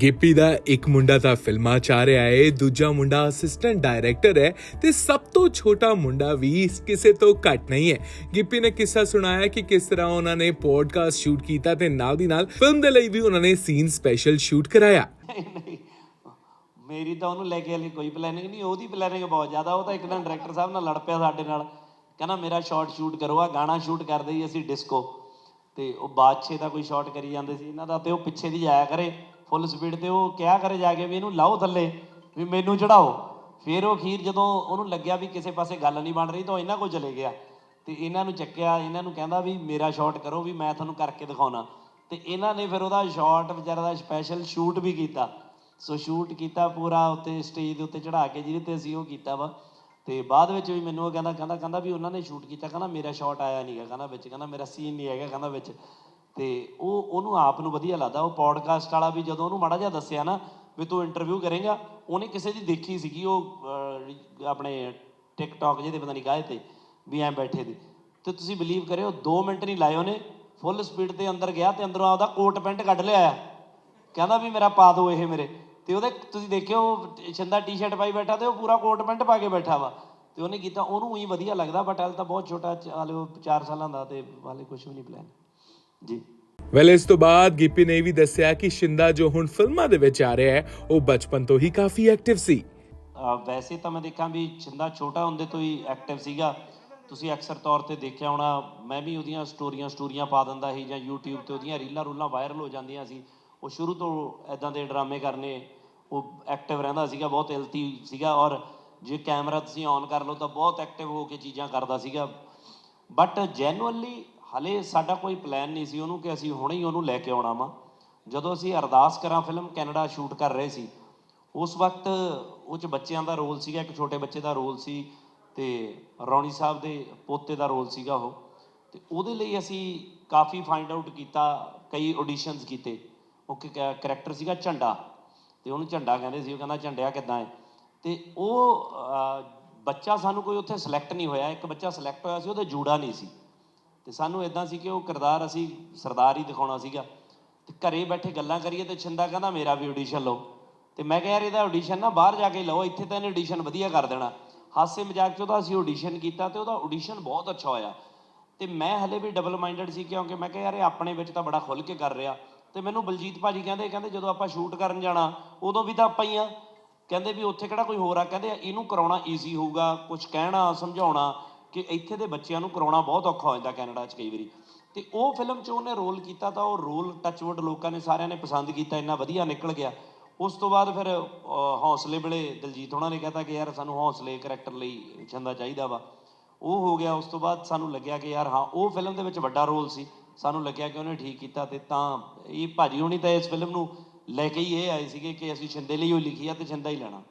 ਗਿੱਪੀ ਦਾ ਇੱਕ ਮੁੰਡਾ ਤਾਂ ਫਿਲਮਾਂ ਚ ਆ ਰਿਹਾ ਏ, ਦੂਜਾ ਮੁੰਡਾ ਅਸਿਸਟੈਂਟ ਡਾਇਰੈਕਟਰ ਹੈ ਤੇ ਸਭ ਤੋਂ ਛੋਟਾ ਮੁੰਡਾ ਵੀ ਕਿਸੇ ਤੋਂ ਘੱਟ ਨਹੀਂ ਹੈ ਗਿੱਪੀ ਨੇ ਕਿੱਸਾ ਸੁਣਾਇਆ ਕਿ ਕਿਸ ਤਰ੍ਹਾਂ ਉਹਨਾਂ ਨੇ ਪੋਡਕਾਸਟ ਸ਼ੂਟ ਕੀਤਾ ਤੇ ਨਾਲ ਦੀ ਨਾਲ ਫਿਲਮ ਦੇ ਲਈ ਵੀ ਉਹਨਾਂ ਨੇ ਸੀਨ ਸਪੈਸ਼ਲ ਸ਼ੂਟ ਕਰਾਇਆ। ਮੇਰੀ ਤਾਂ ਉਹਨੂੰ ਲੈ ਕੇ ਹਲੇ ਕੋਈ ਪਲੈਨਿੰਗ ਨਹੀਂ, ਉਹਦੀ ਪਲੈਨਿੰਗ ਬਹੁਤ ਜ਼ਿਆਦਾ, ਉਹ ਤਾਂ ਇੱਕ ਦਿਨ ਡਾਇਰੈਕਟਰ ਸਾਹਿਬ ਨਾਲ ਲੜ ਪਿਆ ਸਾਡੇ ਨਾਲ। ਕਹਿੰਦਾ ਮੇਰਾ ਸ਼ਾਟ ਸ਼ੂਟ ਕਰੋ ਆ ਗਾਣਾ ਸ਼ੂਟ ਕਰਦੇ ਹੀ ਅਸੀਂ ਡਿਸਕੋ ਤੇ ਉਹ ਬਾਦਸ਼ੇ ਦਾ ਕੋਈ ਸ਼ਾਟ ਕਰੀ ਜਾਂਦੇ ਸੀ, ਇਹਨਾਂ ਦਾ ਤੇ ਉਹ ਪਿੱਛੇ ਦੀ ਜਾਇਆ ਕਰੇ। ਫੁੱਲ ਸਪੀਡ ਤੇ ਉਹ ਕਿਹਾ ਕਰੇ ਜਾ ਕੇ ਵੀ ਇਹਨੂੰ ਲਾਓ ਥੱਲੇ, ਵੀ ਮੈਨੂੰ ਚੜਾਓ। ਫਿਰ ਉਹ ਅਖੀਰ ਜਦੋਂ ਉਹਨੂੰ ਲੱਗਿਆ ਵੀ ਕਿਸੇ ਪਾਸੇ ਗੱਲ ਨਹੀਂ ਬਣ ਰਹੀ ਤਾਂ ਉਹ ਇਹਨਾਂ ਕੋਲ ਚਲੇ ਗਿਆ। ਤੇ ਇਹਨਾਂ ਨੂੰ ਚੱਕਿਆ, ਇਹਨਾਂ ਨੂੰ ਕਹਿੰਦਾ ਵੀ ਮੇਰਾ ਸ਼ਾਟ ਕਰੋ ਵੀ ਮੈਂ ਤੁਹਾਨੂੰ ਕਰਕੇ ਦਿਖਾਉਣਾ। ਤੇ ਇਹਨਾਂ ਨੇ ਫਿਰ ਉਹਦਾ ਸ਼ਾਟ ਵਿਚਾਰਾ ਦਾ ਸਪੈਸ਼ਲ ਸ਼ੂਟ ਵੀ ਕੀਤਾ। ਸੋ ਸ਼ੂਟ ਕੀਤਾ ਪੂਰਾ ਉੱਤੇ ਸਟੇਜ ਦੇ ਉੱਤੇ ਚੜਾ ਕੇ ਜਿਹਦੇ ਤੇ ਅਸੀਂ ਉਹ ਕੀਤਾ ਵਾ। ਤੇ ਬਾਅਦ ਵਿੱਚ ਵੀ ਮੈਨੂੰ ਉਹ ਕਹਿੰਦਾ ਕਹਿੰਦਾ ਕਹਿੰਦਾ ਵੀ ਉਹਨਾਂ ਨੇ ਸ਼ੂਟ ਕੀਤਾ, ਕਹਿੰਦਾ ਮੇਰਾ ਸ਼ਾਟ ਆਇਆ ਨਹੀਂਗਾ ਕਹਿੰਦਾ ਵਿੱਚ, ਕਹਿੰਦਾ ਮੇਰਾ ਸੀਨ ਨਹੀਂ ਹੈਗਾ, ਕਹਿੰਦਾ ਵਿੱਚ। ਤੇ ਉਹ, ਉਹਨੂੰ ਆਪ ਨੂੰ ਵਧੀਆ ਲੱਗਦਾ। ਉਹ ਪੋਡਕਾਸਟ ਵਾਲਾ ਵੀ ਜਦੋਂ ਉਹਨੂੰ ਮਾੜਾ ਜਿਹਾ ਦੱਸਿਆ ਨਾ ਵੀ ਤੂੰ ਇੰਟਰਵਿਊ ਕਰੇਗਾ, ਉਹਨੇ ਕਿਸੇ ਦੀ ਦੇਖੀ ਸੀਗੀ ਉਹ ਆਪਣੇ ਟਿਕਟੌਕ ਜਿਹਦੇ ਪਤਾ ਨਹੀਂ ਕਾਹਦੇ ਤੇ, ਵੀ ਐਂ ਬੈਠੇ ਦੀ। ਤੇ ਤੁਸੀਂ ਬਲੀਵ ਕਰਿਓ 2 ਮਿੰਟ ਨਹੀਂ ਲਾਏ ਉਹਨੇ ਫੁੱਲ ਸਪੀਡ ਤੇ ਅੰਦਰ ਗਿਆ ਤੇ ਅੰਦਰੋਂ ਆਪਦਾ ਕੋਟ ਪੈਂਟ ਕੱਢ ਲਿਆਇਆ ਕਹਿੰਦਾ ਵੀ ਮੇਰਾ ਪਾ ਦਿਓ ਇਹ ਮੇਰੇ। ਤੇ ਉਹਦੇ, ਤੁਸੀਂ ਦੇਖਿਓ ਉਹ ਛੰਦਾ ਟੀ-ਸ਼ਰਟ ਪਾਈ ਬੈਠਾ ਤੇ ਉਹ ਪੂਰਾ ਕੋਟ ਪੈਂਟ ਪਾ ਕੇ ਬੈਠਾ ਵਾ। ਤੇ ਉਹਨੇ ਕੀਤਾ, ਉਹਨੂੰ ਹੀ ਵਧੀਆ ਲੱਗਦਾ ਬਟ ਹਾਲੇ ਤਾਂ ਬਹੁਤ ਛੋਟਾ ਚ- ਹਾਲੇ ਉਹ 4 ਸਾਲਾਂ ਦਾ ਤੇ ਹਾਲੇ ਕੁਝ ਵੀ ਨਹੀਂ ਪਲਾਨ ਜੀ। ਵੈਲ ਇਸ ਤੋਂ ਬਾਅਦ ਗਿੱਪੀ ਨੇ ਵੀ ਦੱਸਿਆ ਕਿ ਸ਼ਿੰਦਾ ਜੋ ਹੁਣ ਫਿਲਮਾਂ ਦੇ ਵਿੱਚ ਆ ਰਿਹਾ ਹੈ ਉਹ ਬਚਪਨ ਤੋਂ ਹੀ ਕਾਫੀ ਐਕਟਿਵ ਸੀ। ਵੈਸੇ ਤਾਂ ਮੈਂ ਦੇਖਾਂ ਵੀ ਛਿੰਦਾ ਛੋਟਾ ਹੁੰਦੇ ਤੋਂ ਹੀ ਐਕਟਿਵ ਸੀਗਾ। ਤੁਸੀਂ ਅਕਸਰ ਤੌਰ ਤੇ ਦੇਖਿਆ ਹੋਣਾ ਮੈਂ ਵੀ ਉਹਦੀਆਂ ਸਟੋਰੀਆਂ ਸਟੋਰੀਆਂ ਪਾ ਦਿੰਦਾ ਸੀ ਜਾਂ YouTube ਤੇ ਉਹਦੀਆਂ ਰੀਲਾਂ ਰੂਲਾਂ ਵਾਇਰਲ ਹੋ ਜਾਂਦੀਆਂ ਸੀ। ਉਹ ਸ਼ੁਰੂ ਤੋਂ ਐਦਾਂ ਦੇ ਡਰਾਮੇ ਕਰਨੇ ਉਹ ਐਕਟਿਵ ਰਹਿੰਦਾ ਸੀਗਾ ਬਹੁਤ ਇਲਤੀ ਸੀਗਾ ਔਰ ਜੇ ਕੈਮਰਾ ਤੁਸੀਂ ਔਨ ਕਰ ਲਓ ਤਾਂ ਬਹੁਤ ਐਕਟਿਵ ਹੋ ਕੇ ਚੀਜ਼ਾਂ ਕਰਦਾ ਸੀਗਾ। ਬਟ ਜੈਨੂਅਲੀ ਹਲੇ ਸਾਡਾ ਕੋਈ ਪਲਾਨ ਨਹੀਂ ਸੀ ਉਹਨੂੰ ਕਿ ਅਸੀਂ ਹੁਣੇ ਹੀ ਉਹਨੂੰ ਲੈ ਕੇ ਆਉਣਾ ਵਾ। ਜਦੋਂ ਅਸੀਂ ਅਰਦਾਸ ਕਰਾਂ ਫਿਲਮ ਕੈਨੇਡਾ ਸ਼ੂਟ ਕਰ ਰਹੇ ਸੀ, ਉਸ ਵਕਤ ਉਹ ਚ ਬੱਚਿਆਂ ਦਾ ਰੋਲ ਸੀਗਾ, ਇੱਕ ਛੋਟੇ ਬੱਚੇ ਦਾ ਰੋਲ ਸੀ ਤੇ ਰੌਣੀ ਸਾਹਿਬ ਦੇ ਪੋਤੇ ਦਾ ਰੋਲ ਸੀਗਾ ਉਹ। ਤੇ ਉਹਦੇ ਲਈ ਅਸੀਂ ਕਾਫੀ ਫਾਈਂਡ ਆਊਟ ਕੀਤਾ, ਕਈ ਆਡੀਸ਼ਨਸ ਕੀਤੇ। ਉਹ ਕੈਰੈਕਟਰ ਸੀਗਾ ਝੰਡਾ ਤੇ ਉਹਨੂੰ ਝੰਡਾ ਕਹਿੰਦੇ ਸੀ, ਉਹ ਕਹਿੰਦਾ ਝੰਡਿਆ ਕਿੱਦਾਂ ਹੈ ਤੇ ਉਹ ਬੱਚਾ ਸਾਨੂੰ ਕੋਈ ਉੱਥੇ ਸਿਲੈਕਟ ਨਹੀਂ ਹੋਇਆ। ਇੱਕ ਬੱਚਾ ਸਿਲੈਕਟ ਹੋਇਆ ਸੀ, ਉਹਦੇ ਜੂੜਾ ਨਹੀਂ ਸੀ। ਤੇ ਸਾਨੂੰ ਇਦਾਂ ਸੀ ਕਿ ਉਹ ਕਿਰਦਾਰ ਅਸੀਂ ਸਰਦਾਰ ਹੀ ਦਿਖਾਉਣਾ ਸੀਗਾ। ਤੇ ਘਰੇ ਬੈਠੇ ਗੱਲਾਂ ਕਰੀਏ ਤੇ ਛਿੰਦਾ ਕਹਿੰਦਾ, ਮੇਰਾ ਵੀ ਆਡੀਸ਼ਨ ਲਓ। ਤੇ ਮੈਂ ਕਿਹਾ, ਯਾਰ, ਇਹਦਾ ਆਡੀਸ਼ਨ ਨਾ ਬਾਹਰ ਜਾ ਕੇ ਲਓ, ਇੱਥੇ ਤਾਂ ਇਹਨੇ ਆਡੀਸ਼ਨ ਵਧੀਆ ਕਰ ਦੇਣਾ। ਹਾਸੇ ਮਜ਼ਾਕ 'ਚ ਉਹਦਾ ਅਸੀਂ ਆਡੀਸ਼ਨ ਕੀਤਾ ਤੇ ਉਹਦਾ ਆਡੀਸ਼ਨ ਬਹੁਤ ਅੱਛਾ ਹੋਇਆ। ਤੇ ਮੈਂ ਹਲੇ ਵੀ ਡਬਲ ਮਾਈਂਡਡ ਸੀ ਕਿਉਂਕਿ ਮੈਂ ਕਿਹਾ, ਯਾਰ, ਇਹ ਆਪਣੇ ਵਿੱਚ ਤਾਂ ਬੜਾ ਖੁੱਲ ਕੇ ਕਰ ਰਿਹਾ। ਤੇ ਮੈਨੂੰ ਬਲਜੀਤ ਭਾਜੀ ਕਹਿੰਦੇ ਕਹਿੰਦੇ ਜਦੋਂ ਆਪਾਂ ਸ਼ੂਟ ਕਰਨ ਜਾਣਾ, ਉਦੋਂ ਵੀ ਤਾਂ ਆਪਾਂ ਹੀ ਆ। ਕਹਿੰਦੇ ਵੀ ਉੱਥੇ ਕਿਹੜਾ ਕੋਈ ਹੋਰ ਆ? ਕਹਿੰਦੇ, ਇਹਨੂੰ ਕਰਾਉਣਾ ਈਜ਼ੀ ਹੋਊਗਾ ਕੁਝ ਕਹਿਣਾ, ਸਮਝਾਉਣਾ। ਕਿ ਇੱਥੇ ਦੇ ਬੱਚਿਆਂ ਨੂੰ ਕਰਾਉਣਾ ਬਹੁਤ ਔਖਾ ਹੋ ਜਾਂਦਾ ਕੈਨੇਡਾ 'ਚ ਕਈ ਵਾਰੀ। ਤੇ ਉਹ ਫਿਲਮ 'ਚ ਉਹਨੇ ਰੋਲ ਕੀਤਾ ਤਾਂ ਉਹ ਰੋਲ ਟੱਚਵੁੱਡ ਲੋਕਾਂ ਨੇ ਸਾਰਿਆਂ ਨੇ ਪਸੰਦ ਕੀਤਾ ਇੰਨਾ ਵਧੀਆ ਨਿਕਲ ਗਿਆ। ਉਸ ਤੋਂ ਬਾਅਦ ਫਿਰ ਅਹ, ਹੌਸਲੇ ਵੇਲੇ ਦਲਜੀਤ ਉਹਨਾਂ ਨੇ ਕਹਤਾ ਕਿ ਯਾਰ ਸਾਨੂੰ ਹੌਸਲੇ ਕਰੈਕਟਰ ਲਈ ਛੰਦਾ ਚਾਹੀਦਾ ਵਾ। ਉਹ ਹੋ ਗਿਆ ਉਸ ਤੋਂ ਬਾਅਦ ਸਾਨੂੰ ਲੱਗਿਆ ਕਿ ਯਾਰ ਹਾਂ ਉਹ ਫਿਲਮ ਦੇ ਵਿੱਚ ਵੱਡਾ ਰੋਲ ਸੀ। ਸਾਨੂੰ ਲੱਗਿਆ ਕਿ ਉਹਨੇ ਠੀਕ ਕੀਤਾ ਤੇ ਤਾਂ ਇਹ ਭਾਜੀ ਹੋਣੀ ਤਾਂ ਇਸ ਫਿਲਮ ਨੂੰ ਲੈ ਕੇ ਹੀ ਇਹ ਆਏ ਸੀਗੇ ਕਿ ਅਸੀਂ ਛਿੰਦੇ ਲਈ ਉਹ ਲਿਖੀ ਆ ਤੇ ਛਿੰਦਾ ਹੀ ਲੈਣਾ।